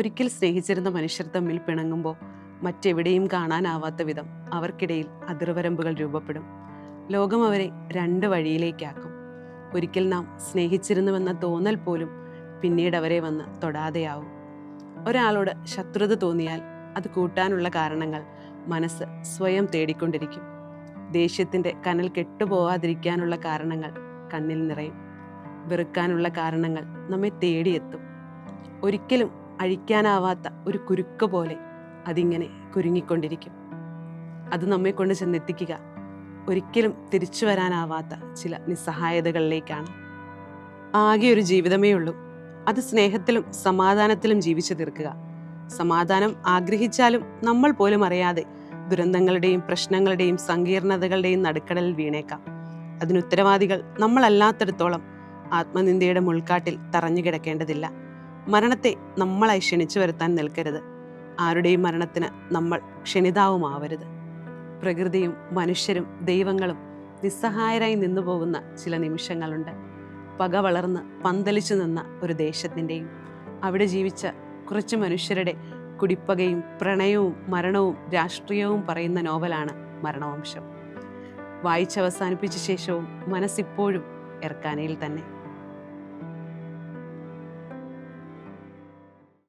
ഒരിക്കൽ സ്നേഹിച്ചിരുന്ന മനുഷ്യർ തമ്മിൽ പിണങ്ങുമ്പോൾ മറ്റെവിടെയും കാണാനാവാത്ത വിധം അവർക്കിടയിൽ അതിർവരമ്പുകൾ രൂപപ്പെടും. ലോകം അവരെ രണ്ട് വഴിയിലേക്കാക്കും. ഒരിക്കൽ നാം സ്നേഹിച്ചിരുന്നുവെന്ന തോന്നൽ പോലും പിന്നീട് അവരെ വന്ന് തൊടാതെയാവും. ഒരാളോട് ശത്രുത തോന്നിയാൽ അത് കൂട്ടാനുള്ള കാരണങ്ങൾ മനസ്സ് സ്വയം തേടിക്കൊണ്ടിരിക്കും. ദേഷ്യത്തിന്റെ കനൽ കെട്ടുപോവാതിരിക്കാനുള്ള കാരണങ്ങൾ കണ്ണിൽ നിറയും. വെറുക്കാനുള്ള കാരണങ്ങൾ നമ്മെ തേടിയെത്തും. ഒരിക്കലും അഴിക്കാനാവാത്ത ഒരു കുരുക്ക് പോലെ അതിങ്ങനെ കുരുങ്ങിക്കൊണ്ടിരിക്കും. അത് നമ്മെ കൊണ്ട് ചെന്നെത്തിക്കുക. ഒരിക്കലും തിരിച്ചു വരാനാവാത്ത ചില നിസ്സഹായതകളിലേക്കാണ്. ആകെ ഒരു ജീവിതമേ ഉള്ളൂ. അത് സ്നേഹത്തിലും സമാധാനത്തിലും ജീവിച്ചു തീർക്കുക. സമാധാനം ആഗ്രഹിച്ചാലും നമ്മൾ പോലും അറിയാതെ ദുരന്തങ്ങളുടെയും പ്രശ്നങ്ങളുടെയും സങ്കീർണതകളുടെയും നടുക്കടലിൽ വീണേക്കാം. അതിനുത്തരവാദികൾ നമ്മളല്ലാത്തിടത്തോളം ആത്മനിന്ദയുടെ മുൾക്കാട്ടിൽ തറഞ്ഞു കിടക്കേണ്ടതില്ല മരണത്തെ നമ്മളായി ക്ഷണിച്ചു വരുത്താൻ നിൽക്കരുത്. ആരുടെയും മരണത്തിന് നമ്മൾ ക്ഷണിതാവുമാവരുത്. പ്രകൃതിയും മനുഷ്യരും ദൈവങ്ങളും നിസ്സഹായരായി നിന്നു പോകുന്ന ചില നിമിഷങ്ങളുണ്ട്. പക വളർന്ന് പന്തലിച്ചു നിന്ന ഒരു ദേശത്തിന്റെയും അവിടെ ജീവിച്ച കുറച്ച് മനുഷ്യരുടെ കുടിപ്പകയും പ്രണയവും മരണവും രാഷ്ട്രീയവും പറയുന്ന നോവലാണ് മരണവംശം. വായിച്ചവസാനിപ്പിച്ച ശേഷവും മനസ്സിപ്പോഴും എർക്കാനയിൽ തന്നെ.